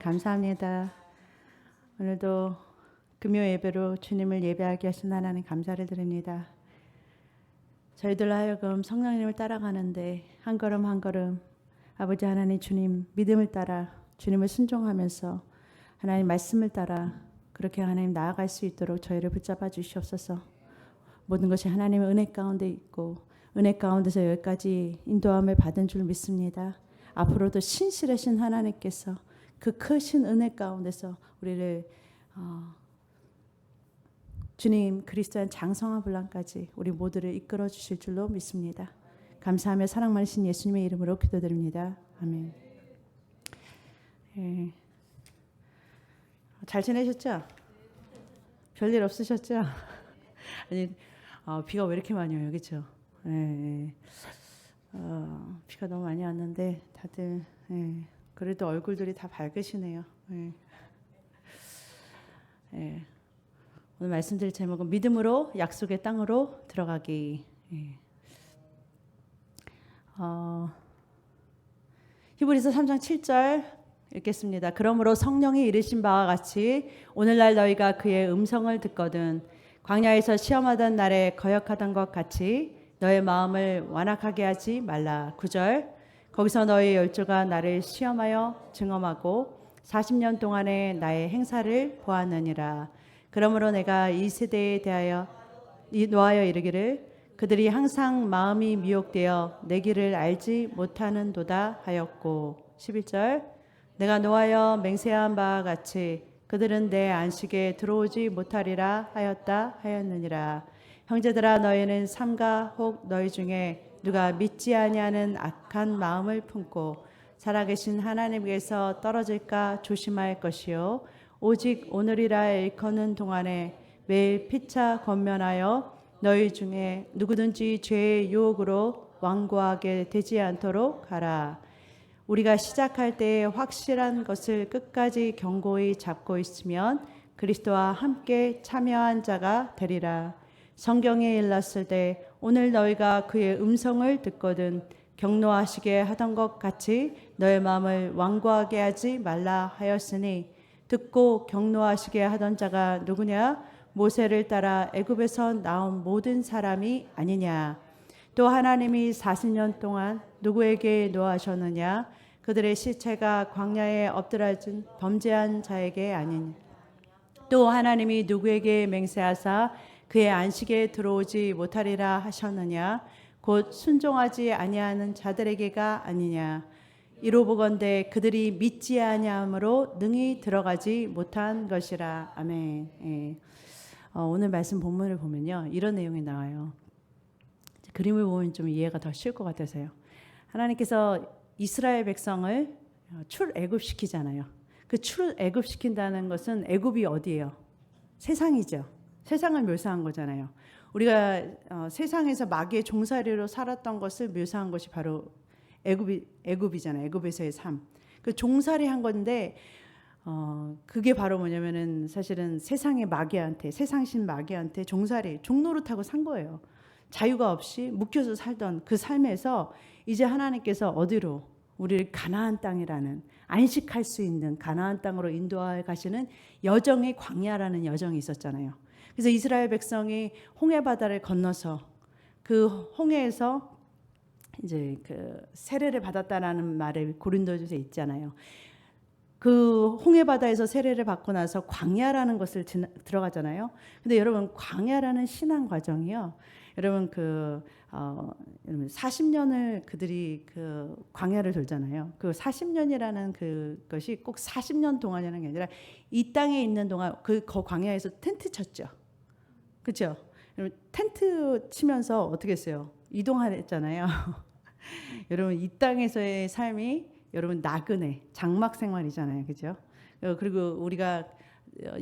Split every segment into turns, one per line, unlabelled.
감사합니다. 오늘도 금요 예배로 주님을 예배하게 하신 하나님 감사를 드립니다. 저희들 하여금 성령님을 따라가는데 한 걸음 한 걸음 아버지 하나님 주님 믿음을 따라 주님을 순종하면서 하나님 말씀을 따라 그렇게 하나님 나아갈 수 있도록 저희를 붙잡아 주시옵소서. 모든 것이 하나님의 은혜 가운데 있고 은혜 가운데서 여기까지 인도함을 받은 줄 믿습니다. 앞으로도 신실하신 하나님께서 그 크신 은혜 가운데서 우리를 어, 주님 그리스도의 장성한 분란까지 우리 모두를 이끌어 주실 줄로 믿습니다. 감사하며 사랑 많으신 예수님의 이름으로 기도드립니다. 아멘. 예. 잘 지내셨죠? 별일 없으셨죠? 아니 어, 비가 왜 이렇게 많이 와요, 그렇죠? 예, 예. 어, 비가 너무 많이 왔는데 다들 예, 그래도 얼굴들이 다 밝으시네요. 예. 예. 오늘 말씀드릴 제목은 믿음으로 약속의 땅으로 들어가기. 예. 어, 히브리서 3장 7절 읽겠습니다. 그러므로 성령이 이르신 바와 같이 오늘날 너희가 그의 음성을 듣거든 광야에서 시험하던 날에 거역하던 것 같이 너의 마음을 완악하게 하지 말라. 9절 거기서 너의 열조가 나를 시험하여 증험하고 40년 동안의 나의 행사를 보았느니라. 그러므로 내가 이 세대에 대하여 이 노하여 이르기를 그들이 항상 마음이 미혹되어 내 길을 알지 못하는도다 하였고 11절 내가 노하여 맹세한 바와 같이 그들은 내 안식에 들어오지 못하리라 하였다 하였느니라 형제들아 너희는 삼가 혹 너희 중에 누가 믿지 아니하는 악한 마음을 품고 살아계신 하나님께서 떨어질까 조심할 것이요 오직 오늘이라 일컫는 동안에 매일 피차 권면하여 너희 중에 누구든지 죄의 유혹으로 완고하게 되지 않도록 하라. 우리가 시작할 때 확실한 것을 끝까지 경고히 잡고 있으면 그리스도와 함께 참여한 자가 되리라. 성경에 일렀을 때 오늘 너희가 그의 음성을 듣거든 경노하시게 하던 것 같이 너의 마음을 완고하게 하지 말라 하였으니 듣고 경노하시게 하던 자가 누구냐? 모세를 따라 애굽에서 나온 모든 사람이 아니냐? 또 하나님이 40년 동안 누구에게 노하셨느냐? 그들의 시체가 광야에 엎드려진 범죄한 자에게 아니냐? 또 하나님이 누구에게 맹세하사 그의 안식에 들어오지 못하리라 하셨느냐 곧 순종하지 아니하는 자들에게가 아니냐 이로 보건대 그들이 믿지 아니함으로 능히 들어가지 못한 것이라 아멘. 예. 어, 오늘 말씀 본문을 보면요 이런 내용이 나와요. 그림을 보면 좀 이해가 더 쉬울 것 같아서요. 하나님께서 이스라엘 백성을 출애굽 시키잖아요. 그 출애굽 시킨다는 것은 애굽이 어디예요? 세상이죠. 세상을 묘사한 거잖아요. 우리가 어, 세상에서 마귀의 종살이로 살았던 것을 묘사한 것이 바로 애굽이 애굽이잖아요. 애굽에서의 삶. 그 종살이 한 건데 어 그게 바로 뭐냐면은 사실은 세상의 마귀한테 세상신 마귀한테 종살이 종노릇하고 산 거예요. 자유가 없이 묶여서 살던 그 삶에서 이제 하나님께서 어디로 우리를 가나안 땅이라는 안식할 수 있는 가나안 땅으로 인도하여 가시는 여정의 광야라는 여정이 있었잖아요. 그래서 이스라엘 백성이 홍해 바다를 건너서 그 홍해에서 이제 그 세례를 받았다라는 말을 고린도전에 있잖아요. 그 홍해 바다에서 세례를 받고 나서 광야라는 것을 지나, 들어가잖아요. 근데 여러분 광야라는 신앙 과정이요. 여러분 그 어, 40년을 그들이 그 광야를 돌잖아요. 그 40년이라는 그것이 꼭 40년 동안이라는 게 아니라 이 땅에 있는 동안 그, 그 광야에서 텐트 쳤죠. 그렇죠? 텐트 치면서 어떻게 했어요? 이동하랬잖아요. 여러분 이 땅에서의 삶이 여러분 나그네 장막 생활이잖아요, 그죠? 그리고 우리가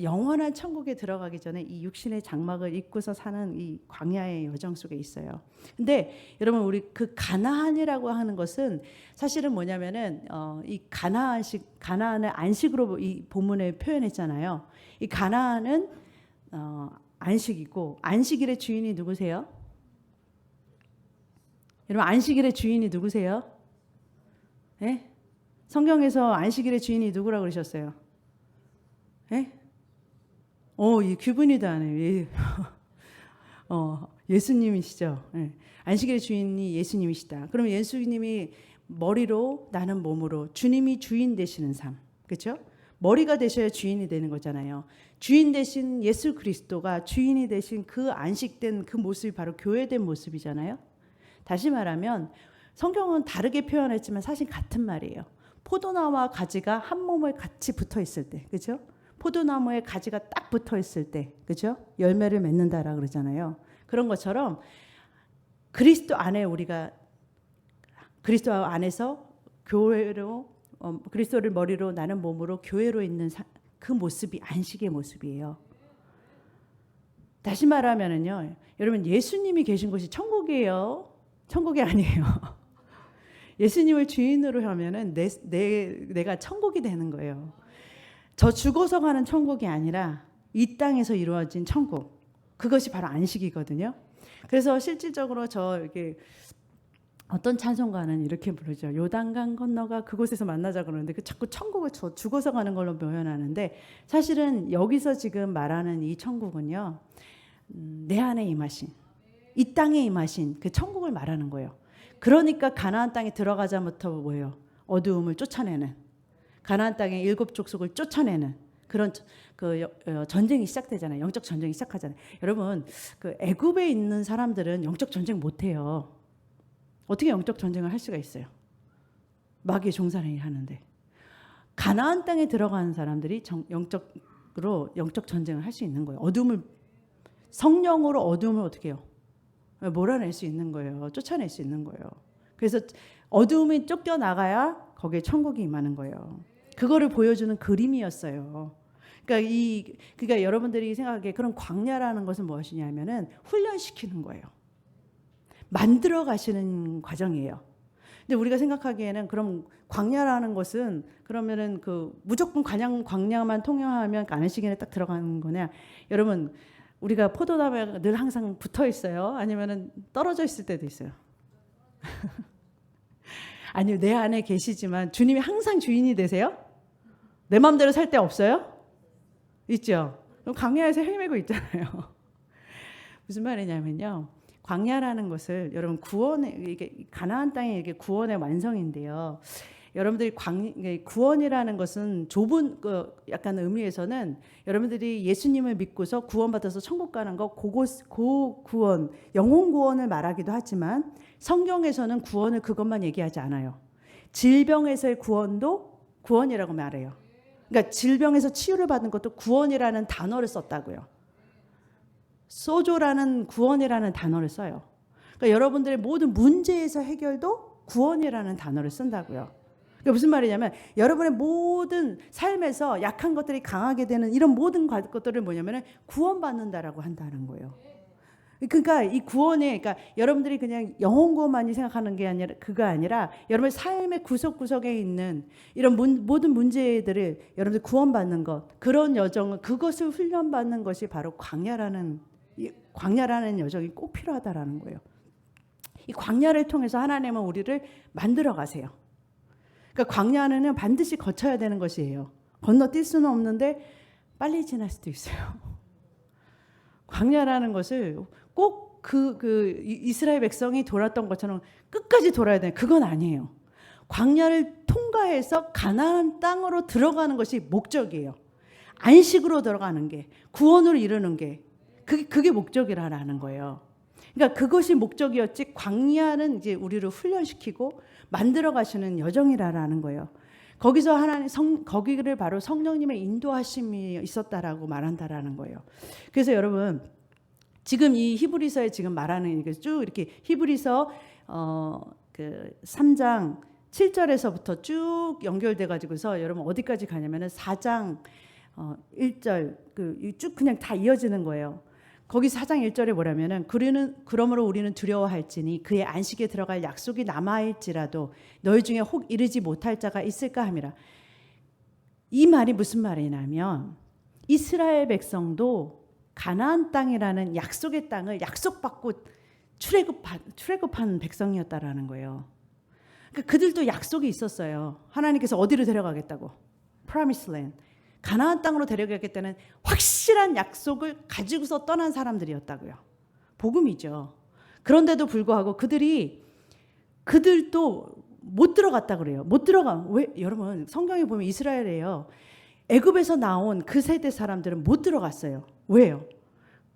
영원한 천국에 들어가기 전에 이 육신의 장막을 입고서 사는 이 광야의 여정 속에 있어요. 근데 여러분 우리 그 가나안이라고 하는 것은 사실은 뭐냐면은 어, 이 가나안식 가나안을 안식으로 이 본문에 표현했잖아요. 이 가나안은 어, 안식이고 안식일의 주인이 누구세요? 여러분 안식일의 주인이 누구세요? 네? 성경에서 안식일의 주인이 누구라고 그러셨어요? 예? 어, 이 규분이다네. 예. 어, 예수님이시죠. 예. 안식일의 주인이 예수님이시다. 그러면 예수님이 머리로 나는 몸으로 주님이 주인 되시는 삶. 그렇죠? 머리가 되셔야 주인이 되는 거잖아요. 주인 되신 예수 그리스도가 주인이 되신 그 안식된 그 모습이 바로 교회된 모습이잖아요. 다시 말하면 성경은 다르게 표현했지만 사실 같은 말이에요. 포도나무와 가지가 한 몸을 같이 붙어 있을 때, 그죠? 포도나무에 가지가 딱 붙어 있을 때, 그죠? 열매를 맺는다라 그러잖아요. 그런 것처럼 그리스도 안에 우리가 그리스도 안에서 교회로 어, 그리스도를 머리로 나는 몸으로 교회로 있는 사, 그 모습이 안식의 모습이에요. 다시 말하면은요, 여러분 예수님이 계신 곳이 천국이에요. 천국이 아니에요. 예수님을 주인으로 하면은 내, 내, 내가 천국이 되는 거예요. 저 죽어서 가는 천국이 아니라 이 땅에서 이루어진 천국. 그것이 바로 안식이거든요. 그래서 실질적으로 저 이렇게 어떤 찬송가는 이렇게 부르죠. 요단강 건너가 그곳에서 만나자 그러는데 그 자꾸 천국을 저 죽어서 가는 걸로 표현하는데 사실은 여기서 지금 말하는 이 천국은요. 음, 내 안에 임하신 이 땅에 임하신 그 천국을 말하는 거예요. 그러니까 가나안 땅에 들어가자부터 뭐예요? 어두움을 쫓아내는 가나안 땅의 일곱 족속을 쫓아내는 그런 그 어, 전쟁이 시작되잖아요. 영적 전쟁이 시작하잖아요. 여러분 그 애굽에 있는 사람들은 영적 전쟁 못 해요. 어떻게 영적 전쟁을 할 수가 있어요? 마귀의 종살이 하는데 가나안 땅에 들어가는 사람들이 정, 영적으로 영적 전쟁을 할 수 있는 거예요. 어둠을 성령으로 어둠을 어떻게 해요? 몰아낼 수 있는 거예요. 쫓아낼 수 있는 거예요. 그래서 어둠이 쫓겨 나가야 거기에 천국이 임하는 거예요. 그거를 보여주는 그림이었어요. 그러니까 이 그러니까 여러분들이 생각하기에 그런 광야라는 것은 무엇이냐면은 훈련시키는 거예요. 만들어 가시는 과정이에요. 근데 우리가 생각하기에는 그럼 광야라는 것은 그러면은 그 무조건 관양 광야만 통영하면 안식일에 딱 들어가는 거냐? 여러분 우리가 포도나무에 늘 항상 붙어 있어요. 아니면은 떨어져 있을 때도 있어요. 아니요, 내 안에 계시지만 주님이 항상 주인이 되세요? 내 마음대로 살 때 없어요? 있죠. 그럼 광야에서 헤매고 있잖아요. 무슨 말이냐면요. 광야라는 것을 여러분 구원의 이게 가나안 땅의 이게 구원의 완성인데요. 여러분들이 광, 구원이라는 것은 좁은 그 약간 의미에서는 여러분들이 예수님을 믿고서 구원받아서 천국 가는 거 그곳 고 구원 영혼 구원을 말하기도 하지만 성경에서는 구원을 그것만 얘기하지 않아요. 질병에서의 구원도 구원이라고 말해요. 그러니까 질병에서 치유를 받은 것도 구원이라는 단어를 썼다고요. 소조라는 구원이라는 단어를 써요. 그러니까 여러분들의 모든 문제에서 해결도 구원이라는 단어를 쓴다고요. 그러니까 무슨 말이냐면 여러분의 모든 삶에서 약한 것들이 강하게 되는 이런 모든 것들을 뭐냐면은 구원받는다라고 한다는 거예요. 그러니까 이 구원에 그러니까 여러분들이 그냥 영혼 구원만이 생각하는 게 아니라 그가 아니라 여러분의 삶의 구석구석에 있는 이런 문, 모든 문제들을 여러분들 구원받는 것 그런 여정을 그것을 훈련받는 것이 바로 광야라는 광야라는 여정이 꼭 필요하다라는 거예요. 이 광야를 통해서 하나님은 우리를 만들어 가세요. 그러니까 광야는 반드시 거쳐야 되는 것이에요. 건너뛸 수는 없는데 빨리 지날 수도 있어요. 광야라는 것을 꼭 그, 그 이스라엘 백성이 돌았던 것처럼 끝까지 돌아야 돼. 그건 아니에요. 광야를 통과해서 가나안 땅으로 들어가는 것이 목적이에요. 안식으로 들어가는 게 구원을 이루는 게 그게 그게 목적이라는 거예요. 그러니까 그것이 목적이었지 광야는 이제 우리를 훈련시키고 만들어 가시는 여정이라는 거예요. 거기서 하나님 성 거기를 바로 성령님의 인도하심이 있었다라고 말한다라는 거예요. 그래서 여러분 지금 이 히브리서에 지금 말하는 이게 쭉 이렇게 히브리서 어그 3장 7절에서부터 쭉 연결돼 가지고서 여러분 어디까지 가냐면은 4장 어 1절 그 쭉 그냥 다 이어지는 거예요. 거기 사장 1절에 뭐라면은 그리는 그러므로 우리는 두려워할지니 그의 안식에 들어갈 약속이 남아일지라도 너희 중에 혹 이르지 못할 자가 있을까 함이라. 이 말이 무슨 말이냐면 이스라엘 백성도 가나안 땅이라는 약속의 땅을 약속받고 출애굽 출애굽한 백성이었다라는 거예요. 그러니까 그들도 약속이 있었어요. 하나님께서 어디로 데려가겠다고? Promised Land. 가나안 땅으로 데려가겠다는 확실한 약속을 가지고서 떠난 사람들이었다고요. 복음이죠. 그런데도 불구하고 그들이 그들도 못 들어갔다 그래요. 못 들어가. 왜 여러분 성경에 보면 이스라엘이에요. 애굽에서 나온 그 세대 사람들은 못 들어갔어요. 왜요?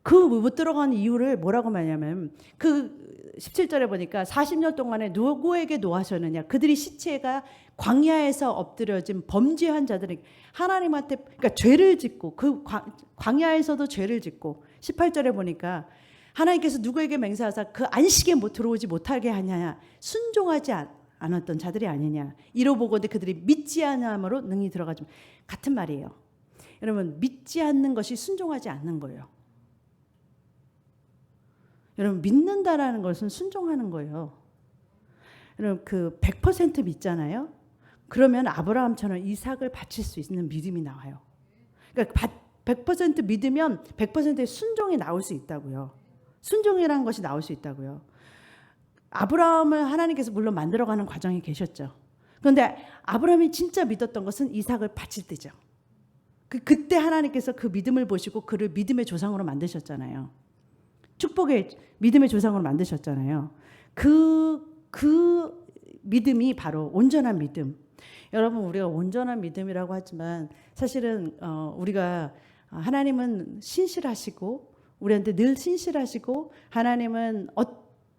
그못 들어간 이유를 뭐라고 말하냐면 그 17절에 보니까 40년 동안에 누구에게 노하셨느냐? 그들이 시체가 광야에서 엎드려진 범죄한 자들이 하나님한테 그러니까 죄를 짓고 그 광- 광야에서도 죄를 짓고 18절에 보니까 하나님께서 누구에게 맹세하사 그 안식에 못 들어오지 못하게 하냐 순종하지 않, 않았던 자들이 아니냐 이로 보건대 그들이 믿지 않음으로 능히 들어가지 같은 말이에요. 여러분 믿지 않는 것이 순종하지 않는 거예요. 여러분 믿는다라는 것은 순종하는 거예요. 여러분 그 100% 믿잖아요. 그러면 아브라함처럼 이삭을 바칠 수 있는 믿음이 나와요. 그러니까 100% 믿으면 100%의 순종이 나올 수 있다고요. 순종이라는 것이 나올 수 있다고요. 아브라함을 하나님께서 물론 만들어가는 과정에 계셨죠. 그런데 아브라함이 진짜 믿었던 것은 이삭을 바칠 때죠. 그 그때 하나님께서 그 믿음을 보시고 그를 믿음의 조상으로 만드셨잖아요. 축복의 믿음의 조상으로 만드셨잖아요. 그, 그 믿음이 바로 온전한 믿음. 여러분, 우리가 온전한 믿음이라고 하지만 사실은, 어, 우리가 하나님은 신실하시고, 우리한테 늘 신실하시고, 하나님은 어,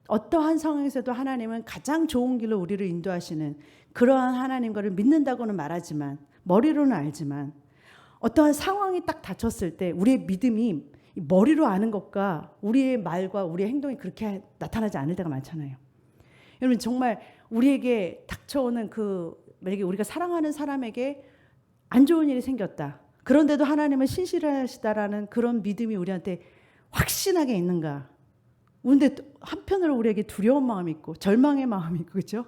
어떠한 상황에서도 하나님은 가장 좋은 길로 우리를 인도하시는 그러한 하나님과를 믿는다고는 말하지만, 머리로는 알지만, 어떠한 상황이 딱 닥쳤을 때 우리의 믿음이 이 머리로 아는 것과 우리의 말과 우리의 행동이 그렇게 나타나지 않을 때가 많잖아요. 여러분 정말 우리에게 닥쳐오는 그 만약에 우리가 사랑하는 사람에게 안 좋은 일이 생겼다. 그런데도 하나님은 신실하시다라는 그런 믿음이 우리한테 확신하게 있는가? 근데 또 한편으로 우리에게 두려운 마음이 있고 절망의 마음이 있고 그렇죠?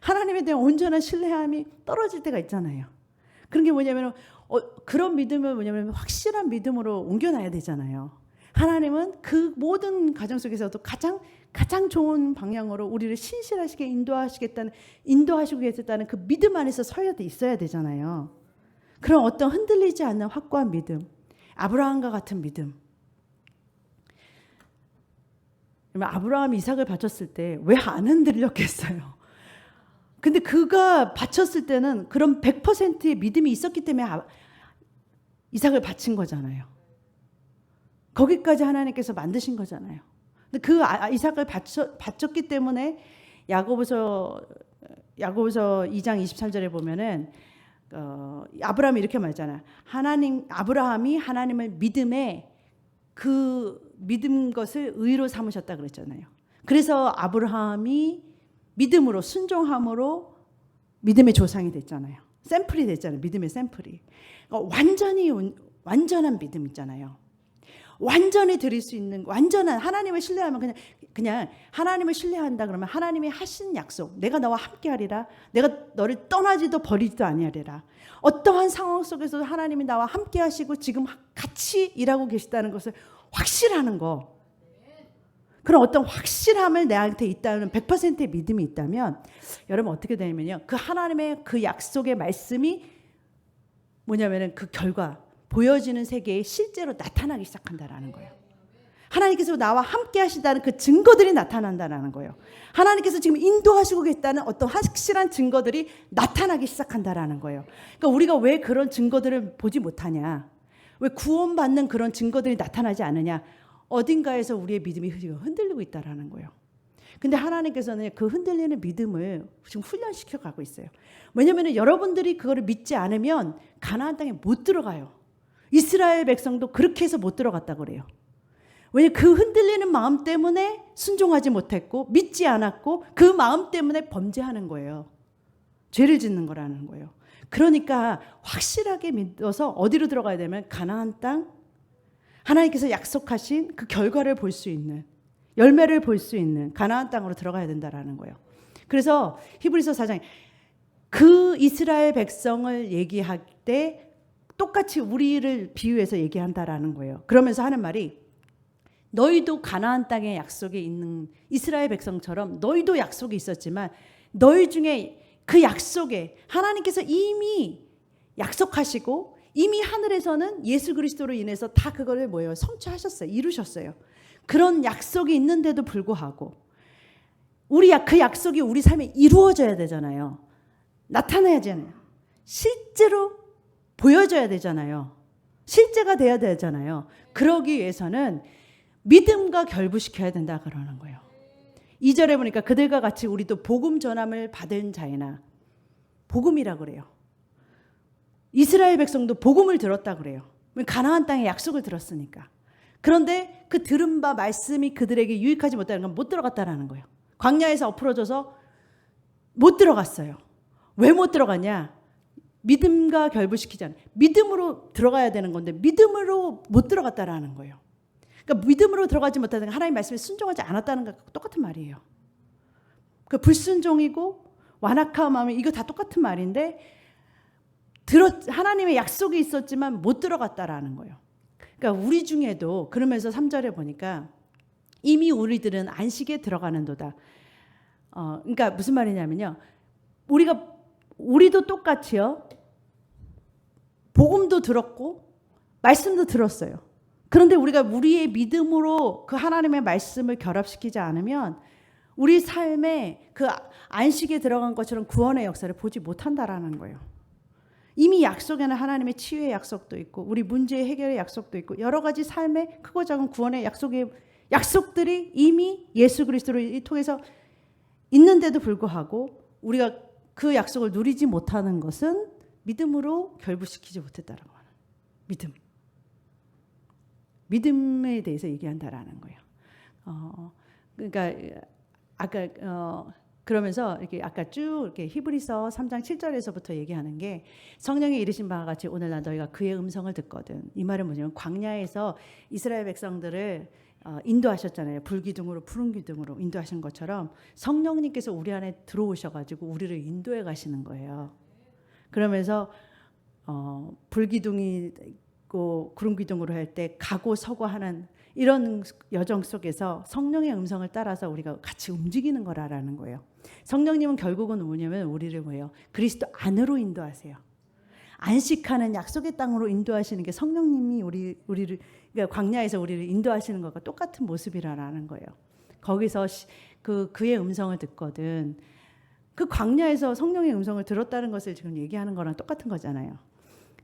하나님에 대한 온전한 신뢰함이 떨어질 때가 있잖아요. 그런 게 뭐냐면 어, 그런 믿음은 뭐냐면 확실한 믿음으로 옮겨놔야 되잖아요. 하나님은 그 모든 가정 속에서도 가장 가장 좋은 방향으로 우리를 신실하시게 인도하시겠다는 인도하시고 계셨다는 그 믿음 안에서 서야 돼 있어야 되잖아요. 그런 어떤 흔들리지 않는 확고한 믿음, 아브라함과 같은 믿음. 아브라함이 이삭을 바쳤을 때 왜 안 흔들렸겠어요? 근데 그가 바쳤을 때는 그런 100%의 믿음이 있었기 때문에 아- 이삭을 바친 거잖아요. 거기까지 하나님께서 만드신 거잖아요. 근데 그 아- 아- 이삭을 바쳐, 바쳤기 때문에 야고보서 야고보서 2장 23절에 보면은 어, 아브라함이 이렇게 말잖아. 하나님 아브라함이 하나님을 믿음에 그 믿음 것을 의로 삼으셨다 그랬잖아요. 그래서 아브라함이 믿음으로 순종함으로 믿음의 조상이 됐잖아요. 샘플이 됐잖아요. 믿음의 샘플이. 그러니까 완전히 온- 완전한 믿음 있잖아요. 완전히 드릴 수 있는 완전한 하나님을 신뢰하면 그냥 그냥 하나님을 신뢰한다 그러면 하나님이 하신 약속 내가 너와 함께하리라. 내가 너를 떠나지도 버리지도 아니하리라. 어떠한 상황 속에서도 하나님이 나와 함께하시고 지금 같이 일하고 계시다는 것을 확실하는 거. 그런 어떤 확실함을 내한테 있다는 100%의 믿음이 있다면 여러분 어떻게 되냐면요. 그 하나님의 그 약속의 말씀이 뭐냐면은 그 결과 보여지는 세계에 실제로 나타나기 시작한다라는 거예요. 하나님께서 나와 함께 하시다는 그 증거들이 나타난다라는 거예요. 하나님께서 지금 인도하시고 계시다는 어떤 확실한 증거들이 나타나기 시작한다라는 거예요. 그러니까 우리가 왜 그런 증거들을 보지 못하냐? 왜 구원받는 그런 증거들이 나타나지 않느냐? 어딘가에서 우리의 믿음이 흔들리고 있다라는 거예요. 근데 하나님께서는 그 흔들리는 믿음을 지금 훈련시켜 가고 있어요. 왜냐하면 여러분들이 그거를 믿지 않으면 가나안 땅에 못 들어가요. 이스라엘 백성도 그렇게 해서 못 들어갔다 그래요. 왜냐 그 흔들리는 마음 때문에 순종하지 못했고 믿지 않았고 그 마음 때문에 범죄하는 거예요. 죄를 짓는 거라는 거예요. 그러니까 확실하게 믿어서 어디로 들어가야 되면 가나안 땅 하나님께서 약속하신 그 결과를 볼 수 있는 열매를 볼 수 있는 가나안 땅으로 들어가야 된다라는 거예요. 그래서 히브리서 4장 그 이스라엘 백성을 얘기할 때 똑같이 우리를 비유해서 얘기한다라는 거예요. 그러면서 하는 말이 너희도 가나안 땅의 약속에 있는 이스라엘 백성처럼 너희도 약속이 있었지만 너희 중에 그 약속에 하나님께서 이미 약속하시고 이미 하늘에서는 예수 그리스도로 인해서 다 그거를 뭐예요? 성취하셨어요. 이루셨어요. 그런 약속이 있는데도 불구하고 우리 약- 그 약속이 우리 삶에 이루어져야 되잖아야 나타나야 되잖아요. 실제로 보여져야 되잖아요. 실제가 돼야 되잖아요. 그러기 위해서는 믿음과 결부시켜야 된다 그러는 거예요. 2절에 보니까 그들과 같이 우리도 복음 전함을 받은 자이나 복음이라 그래요. 이스라엘 백성도 복음을 들었다 그래요. 가나안 땅의 약속을 들었으니까. 그런데 그 들은 바 말씀이 그들에게 유익하지 못하는 건 못 들어갔다라는 거예요. 광야에서 엎어져서 못 들어갔어요. 왜 못 들어갔냐? 믿음과 결부시키지 않아요. 믿음으로 들어가야 되는 건데 믿음으로 못 들어갔다라는 거예요. 그러니까 믿음으로 들어가지 못하는 건 하나님 말씀에 순종하지 않았다는 것과 똑같은 말이에요. 그 불순종이고 완악한 마음이 이거 다 똑같은 말인데 들었 하나님의 약속이 있었지만 못 들어갔다라는 거예요. 그러니까 우리 중에도 그러면서 3절에 보니까 이미 우리들은 안식에 들어가는도다. 어, 그러니까 무슨 말이냐면요. 우리가 우리도 똑같이요. 복음도 들었고 말씀도 들었어요. 그런데 우리가 우리의 믿음으로 그 하나님의 말씀을 결합시키지 않으면 우리 삶에 그 안식에 들어간 것처럼 구원의 역사를 보지 못한다라는 거예요. 이미 약속에는 하나님의 치유의 약속도 있고 우리 문제 해결의 약속도 있고 여러 가지 삶의 크고 작은 구원의 약속의 약속들이 이미 예수 그리스도를 통해서 있는데도 불구하고 우리가 그 약속을 누리지 못하는 것은 믿음으로 결부시키지 못했다는 거예요. 믿음. 믿음에 대해서 얘기한다라는 거예요. 어, 그러니까 아까 어, 그러면서 이렇게 아까 쭉 이렇게 히브리서 3장 7절에서부터 얘기하는 게 성령이 이르신 바와 같이 오늘 날 너희가 그의 음성을 듣거든. 이 말은 뭐냐면 광야에서 이스라엘 백성들을 어, 인도하셨잖아요. 불기둥으로 푸른 기둥으로 인도하신 것처럼 성령님께서 우리 안에 들어오셔가지고 우리를 인도해 가시는 거예요. 그러면서 어, 불기둥이 있고 구름 기둥으로 할 때 가고 서고 하는 이런 여정 속에서 성령의 음성을 따라서 우리가 같이 움직이는 거라라는 거예요. 성령님은 결국은 뭐냐면 우리를 뭐예요? 그리스도 안으로 인도하세요. 안식하는 약속의 땅으로 인도하시는 게 성령님이 우리 우리를 그러니까 광야에서 우리를 인도하시는 것과 똑같은 모습이라는 거예요. 거기서 시, 그 그의 음성을 듣거든. 그 광야에서 성령의 음성을 들었다는 것을 지금 얘기하는 거랑 똑같은 거잖아요.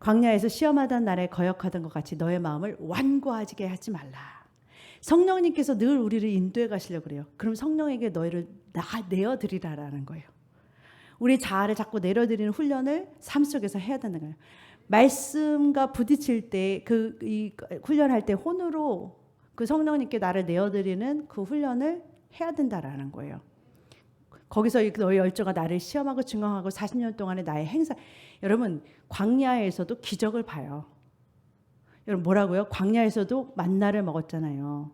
광야에서 시험하던 날에 거역하던 것 같이 너의 마음을 완고하지게 하지 말라. 성령님께서 늘 우리를 인도해 가시려고 그래요. 그럼 성령에게 너희를 나 내어 드리라라는 거예요. 우리 자아를 자꾸 내려드리는 훈련을 삶 속에서 해야 되는 거예요. 말씀과 부딪힐 때 그 이 훈련할 때 혼으로 그 성령님께 나를 내어드리는 그 훈련을 해야 된다라는 거예요. 거기서 너희 열정가 나를 시험하고 증언하고 40년 동안의 나의 행사 여러분 광야에서도 기적을 봐요. 여러분 뭐라고요? 광야에서도 만나를 먹었잖아요.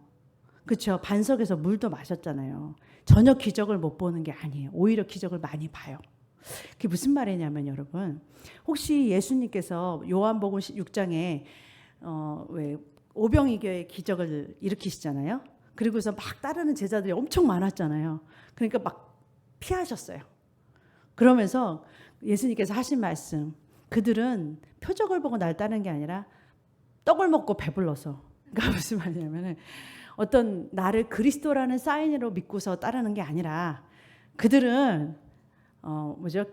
그렇죠. 반석에서 물도 마셨잖아요. 전혀 기적을 못 보는 게 아니에요. 오히려 기적을 많이 봐요. 그게 무슨 말이냐면 여러분 혹시 예수님께서 요한복음 6장에 어 왜 오병이교의 기적을 일으키시잖아요. 그리고서 막 따르는 제자들이 엄청 많았잖아요. 그러니까 막 피하셨어요. 그러면서 예수님께서 하신 말씀 그들은 표적을 보고 날 따르는 게 아니라 떡을 먹고 배불러서. 그러니까 무슨 말이냐면은 어떤 나를 그리스도라는 사인으로 믿고서 따르는 게 아니라 그들은 어 뭐죠?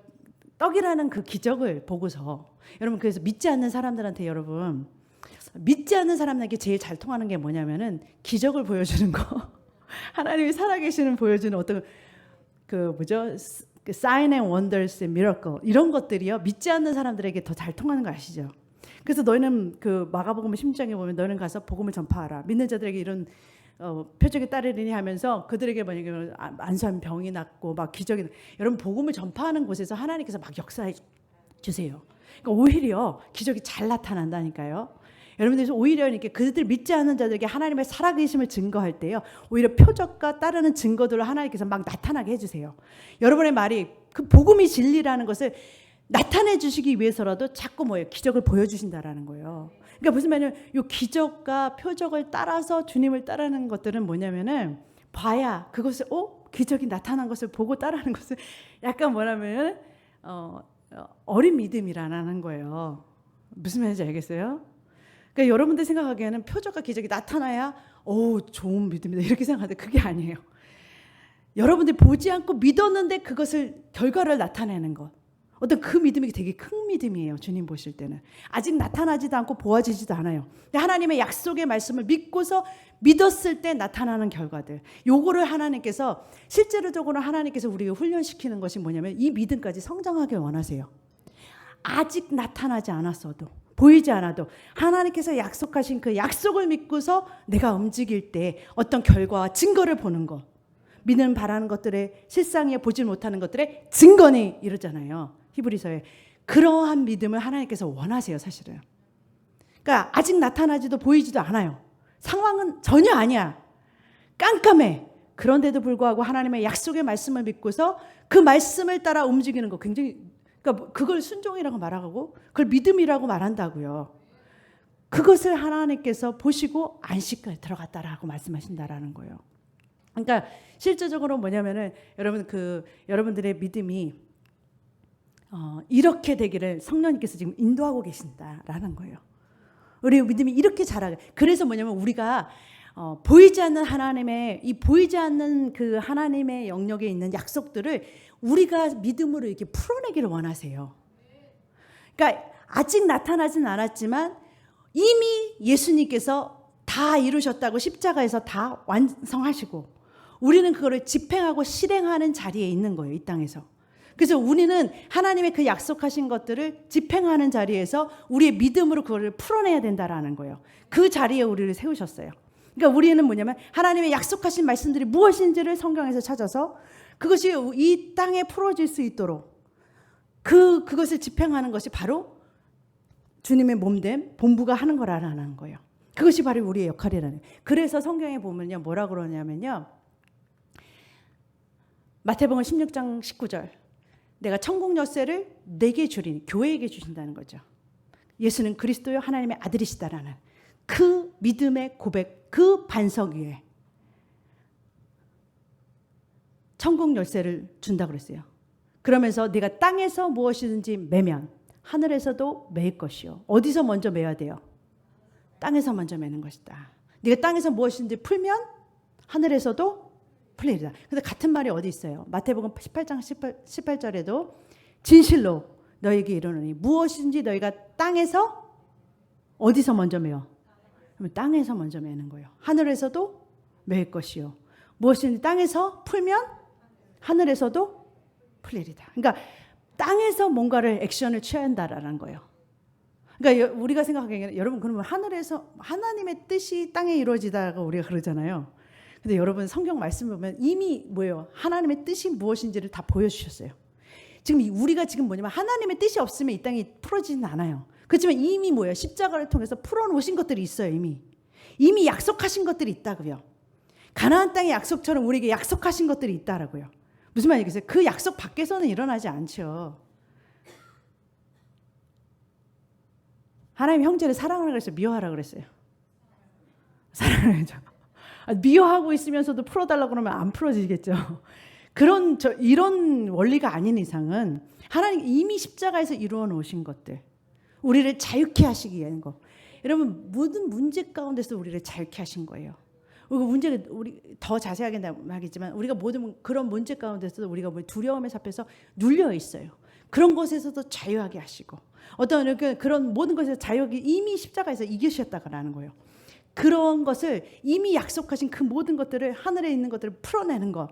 떡이라는 그 기적을 보고서 여러분 그래서 믿지 않는 사람들한테 여러분 믿지 않는 사람에게 제일 잘 통하는 게 뭐냐면은 기적을 보여주는 거. 하나님이 살아계시는 보여주는 어떤 그 뭐죠? and wonders, miracle 이런 것들이요. 믿지 않는 사람들에게 더 잘 통하는 거 아시죠? 그래서 너희는 그 마가복음 10장에 보면 너희는 가서 복음을 전파하라. 믿는 자들에게 이런 어, 표적이 따르리니 하면서 그들에게 만약에 안수한 병이 낫고 막 기적이 여러분 복음을 전파하는 곳에서 하나님께서 막 역사해 주세요. 그러니까 오히려 기적이 잘 나타난다니까요. 여러분들 오히려 이렇게 그들 믿지 않는 자들에게 하나님의 살아계심을 증거할 때요. 오히려 표적과 따르는 증거들을 하나님께서 막 나타나게 해주세요. 여러분의 말이 그 복음이 진리라는 것을 나타내 주시기 위해서라도 자꾸 뭐예요? 기적을 보여주신다라는 거예요. 그러니까 무슨 말이냐면 이 기적과 표적을 따라서 주님을 따르는 것들은 뭐냐면은 봐야 그것을 어 기적이 나타난 것을 보고 따라하는 것은 약간 뭐냐면 어, 어, 어린 믿음이라는 거예요. 무슨 말인지 알겠어요? 그러니까 여러분들 생각하기에는 표적과 기적이 나타나야 오 좋은 믿음이다 이렇게 생각하는데 그게 아니에요. 여러분들이 보지 않고 믿었는데 그것을 결과를 나타내는 것. 어떤 그 믿음이 되게 큰 믿음이에요. 주님 보실 때는 아직 나타나지도 않고 보아지지도 않아요. 근데 하나님의 약속의 말씀을 믿고서 믿었을 때 나타나는 결과들. 요거를 하나님께서 실제로적으로 하나님께서 우리가 훈련시키는 것이 뭐냐면 이 믿음까지 성장하길 원하세요. 아직 나타나지 않았어도 보이지 않아도 하나님께서 약속하신 그 약속을 믿고서 내가 움직일 때 어떤 결과와 증거를 보는 것. 믿는 바라는 것들의 실상에 보지 못하는 것들의 증거니 이러잖아요. 히브리서에 그러한 믿음을 하나님께서 원하세요, 사실은. 그러니까 아직 나타나지도 보이지도 않아요. 상황은 전혀 아니야. 깜깜해. 그런데도 불구하고 하나님의 약속의 말씀을 믿고서 그 말씀을 따라 움직이는 거 굉장히 그러니까 그걸 순종이라고 말하고 그걸 믿음이라고 말한다고요. 그것을 하나님께서 보시고 안식까지 들어갔다라고 말씀하신다라는 거예요. 그러니까 실제적으로 뭐냐면은 여러분 그 여러분들의 믿음이 어, 이렇게 되기를 성령님께서 지금 인도하고 계신다라는 거예요. 우리 믿음이 이렇게 자라게. 그래서 뭐냐면 우리가 어, 보이지 않는 하나님의 이 보이지 않는 그 하나님의 영역에 있는 약속들을 우리가 믿음으로 이렇게 풀어내기를 원하세요. 그러니까 아직 나타나진 않았지만 이미 예수님께서 다 이루셨다고 십자가에서 다 완성하시고 우리는 그거를 집행하고 실행하는 자리에 있는 거예요, 이 땅에서. 그래서 우리는 하나님의 그 약속하신 것들을 집행하는 자리에서 우리의 믿음으로 그거를 풀어내야 된다라는 거예요. 그 자리에 우리를 세우셨어요. 그러니까 우리는 뭐냐면 하나님의 약속하신 말씀들이 무엇인지를 성경에서 찾아서 그것이 이 땅에 풀어질 수 있도록 그 그것을 집행하는 것이 바로 주님의 몸된 본부가 하는 거라는 거예요. 그것이 바로 우리의 역할이라는. 그래서 성경에 보면요 뭐라 그러냐면요 마태복음 16장 19절 내가 천국 열쇠를 내게 주리니 교회에게 주신다는 거죠. 예수는 그리스도요 하나님의 아들이시다라는 그 믿음의 고백 그 반석 위에 천국 열쇠를 준다 그랬어요. 그러면서 네가 땅에서 무엇이든지 매면 하늘에서도 매일 것이요. 어디서 먼저 매야 돼요? 땅에서 먼저 매는 것이다. 네가 땅에서 무엇이든지 풀면 하늘에서도 풀리리다. 근데 같은 말이 어디 있어요? 마태복음 18장 18, 18절에도 진실로 너에게 이르노니 무엇이든지 너희가 땅에서 어디서 먼저 매요? 그러면 땅에서 먼저 매는 거예요. 하늘에서도 매일 것이요. 무엇이든지 땅에서 풀면 하늘에서도 풀리리다. 그러니까 땅에서 뭔가를 액션을 취해야 한다라는 거예요. 그러니까 우리가 생각하기에는 여러분 그러면 하늘에서 하나님의 뜻이 땅에 이루어지다가 우리가 그러잖아요. 근데 여러분 성경 말씀 보면 이미 뭐예요? 하나님의 뜻이 무엇인지를 다 보여주셨어요. 지금 우리가 지금 뭐냐면 하나님의 뜻이 없으면 이 땅이 풀어지진 않아요. 그렇지만 이미 뭐예요? 십자가를 통해서 풀어놓으신 것들이 있어요. 이미 이미 약속하신 것들이 있다고요. 가나안 땅의 약속처럼 우리에게 약속하신 것들이 있다라고요. 무슨 말이겠어요? 그 약속 밖에서는 일어나지 않죠. 하나님 형제를 사랑하라 그랬어요. 미워하라 그랬어요. 사랑하죠. 아, 미워하고 있으면서도 풀어달라고 그러면 안 풀어지겠죠. 그런 저 이런 원리가 아닌 이상은 하나님 이미 십자가에서 이루어 놓으신 것들, 우리를 자유케 하시기 위한 거. 여러분 모든 문제 가운데서 우리를 자유케 하신 거예요. 그리고 문제가 우리 더 자세하게 말하겠지만 우리가 모든 그런 문제 가운데서도 우리가 뭐 두려움에 잡혀서 눌려 있어요. 그런 것에서도 자유하게 하시고 어떤 그런 모든 것에서 자유하게 이미 십자가에서 이기셨다라는 거예요. 그런 것을 이미 약속하신 그 모든 것들을 하늘에 있는 것들을 풀어내는 것,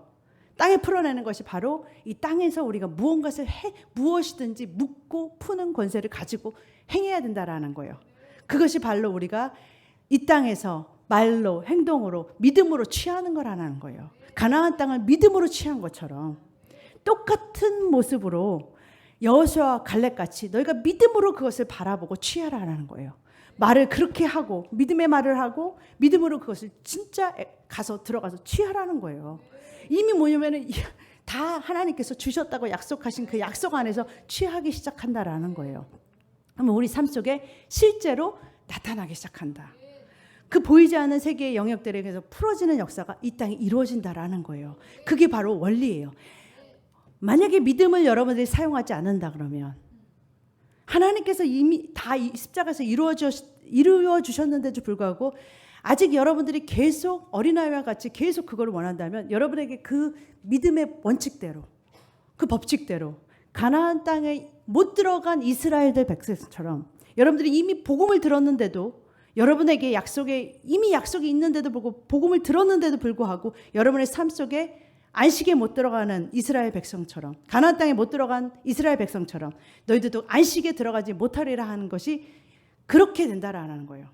땅에 풀어내는 것이 바로 이 땅에서 우리가 무언가를 해 무엇이든지 묻고 푸는 권세를 가지고 행해야 된다라는 거예요. 그것이 바로 우리가 이 땅에서 말로 행동으로 믿음으로 취하는 거라는 거예요. 가나안 땅을 믿음으로 취한 것처럼 똑같은 모습으로 여호수아와 갈렙 같이 너희가 믿음으로 그것을 바라보고 취하라는 거예요. 말을 그렇게 하고 믿음의 말을 하고 믿음으로 그것을 진짜 가서 들어가서 취하라는 거예요. 이미 뭐냐면은 다 하나님께서 주셨다고 약속하신 그 약속 안에서 취하기 시작한다라는 거예요. 그러면 우리 삶 속에 실제로 나타나기 시작한다. 그 보이지 않는 세계의 영역들에게서 풀어지는 역사가 이 땅에 이루어진다라는 거예요. 그게 바로 원리예요. 만약에 믿음을 여러분들이 사용하지 않는다 그러면 하나님께서 이미 다이 십자가에서 이루어 주 이루어 주셨는데도 불구하고 아직 여러분들이 계속 어린아이와 같이 계속 그걸 원한다면 여러분에게 그 믿음의 원칙대로 그 법칙대로 가나안 땅에 못 들어간 이스라엘들 백성처럼 여러분들이 이미 복음을 들었는데도 여러분에게 약속에 이미 약속이 있는데도 불구하고 복음을 들었는데도 불구하고 여러분의 삶 속에 안식에 못 들어가는 이스라엘 백성처럼 가나안 땅에 못 들어간 이스라엘 백성처럼 너희들도 안식에 들어가지 못하리라 하는 것이 그렇게 된다라는 거예요.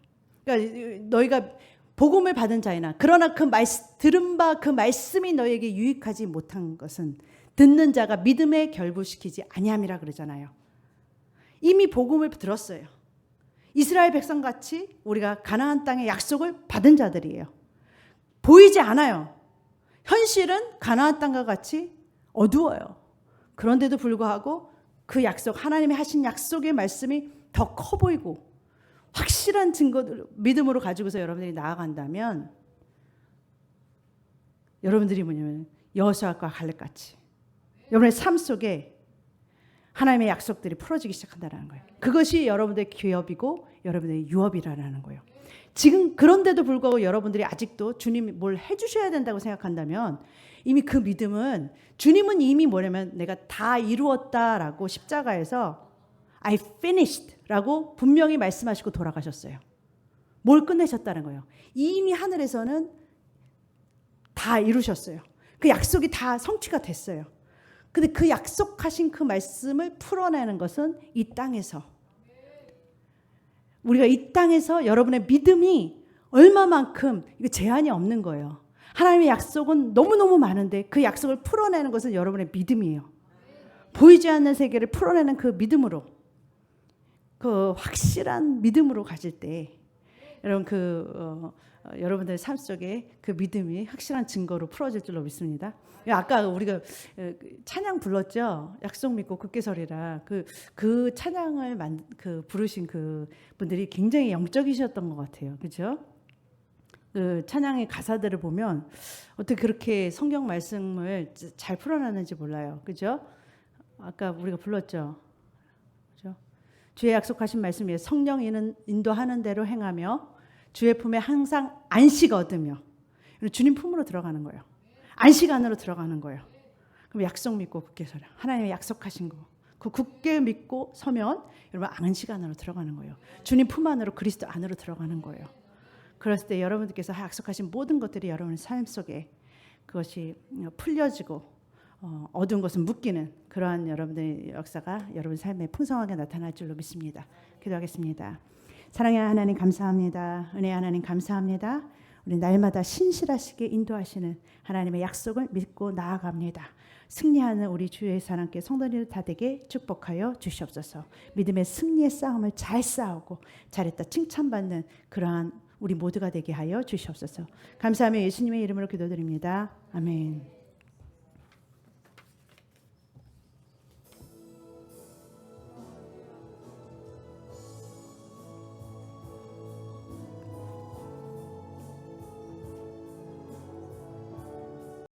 그러니까 너희가 복음을 받은 자이나 그러나 그 말, 들은 바 그 말씀이 너에게 유익하지 못한 것은 듣는 자가 믿음에 결부시키지 아니함이라 그러잖아요. 이미 복음을 들었어요. 이스라엘 백성 같이 우리가 가나안 땅의 약속을 받은 자들이에요. 보이지 않아요. 현실은 가나안 땅과 같이 어두워요. 그런데도 불구하고 그 약속 하나님이 하신 약속의 말씀이 더 커 보이고 확실한 증거들 믿음으로 가지고서 여러분들이 나아간다면 여러분들이 뭐냐면 여호수아과 갈렙 같이 여러분의 삶 속에 하나님의 약속들이 풀어지기 시작한다는 거예요. 그것이 여러분들의 기업이고 여러분의 유업이라는 거예요. 지금 그런데도 불구하고 여러분들이 아직도 주님이 뭘 해주셔야 된다고 생각한다면 이미 그 믿음은 주님은 이미 뭐냐면 내가 다 이루었다라고 십자가에서 I finished라고 분명히 말씀하시고 돌아가셨어요. 뭘 끝내셨다는 거예요. 이미 하늘에서는 다 이루셨어요. 그 약속이 다 성취가 됐어요. 근데 그 약속하신 그 말씀을 풀어내는 것은 이 땅에서 우리가 이 땅에서 여러분의 믿음이 얼마만큼 제한이 없는 거예요. 하나님의 약속은 너무너무 많은데 그 약속을 풀어내는 것은 여러분의 믿음이에요. 보이지 않는 세계를 풀어내는 그 믿음으로 그 확실한 믿음으로 가질 때 여러분 그 어, 어, 여러분들 삶 속에 그 믿음이 확실한 증거로 풀어질 줄로 믿습니다. 아까 우리가 어, 그 찬양 불렀죠. 약속 믿고 굳게 서리라. 그, 그 찬양을 만, 그 부르신 그 분들이 굉장히 영적이셨던 것 같아요. 그죠? 그 찬양의 가사들을 보면 어떻게 그렇게 성경 말씀을 잘 풀어놨는지 몰라요. 그죠? 아까 우리가 불렀죠. 그죠? 주의 약속하신 말씀 위에 성령이는 인도하는 대로 행하며 주의 품에 항상 안식 얻으며 주님 품으로 들어가는 거예요. 안식 안으로 들어가는 거예요. 그럼 약속 믿고 굳게 서라. 하나님의 약속하신 거. 그 굳게 믿고 서면 여러분 안식 안으로 들어가는 거예요. 주님 품 안으로 그리스도 안으로 들어가는 거예요. 그랬을 때 여러분들께서 약속하신 모든 것들이 여러분의 삶 속에 그것이 풀려지고 어, 어두운 것은 묶이는 그러한 여러분들의 역사가 여러분 삶에 풍성하게 나타날 줄로 믿습니다. 기도하겠습니다. 사랑의 하나님 감사합니다. 은혜 하나님 감사합니다. 우리 날마다 신실하시게 인도하시는 하나님의 약속을 믿고 나아갑니다. 승리하는 우리 주의 사랑께 성도님들 다 되게 축복하여 주시옵소서. 믿음의 승리의 싸움을 잘 싸우고 잘했다 칭찬받는 그러한 우리 모두가 되게 하여 주시옵소서. 감사하며 예수님의 이름으로 기도드립니다. 아멘.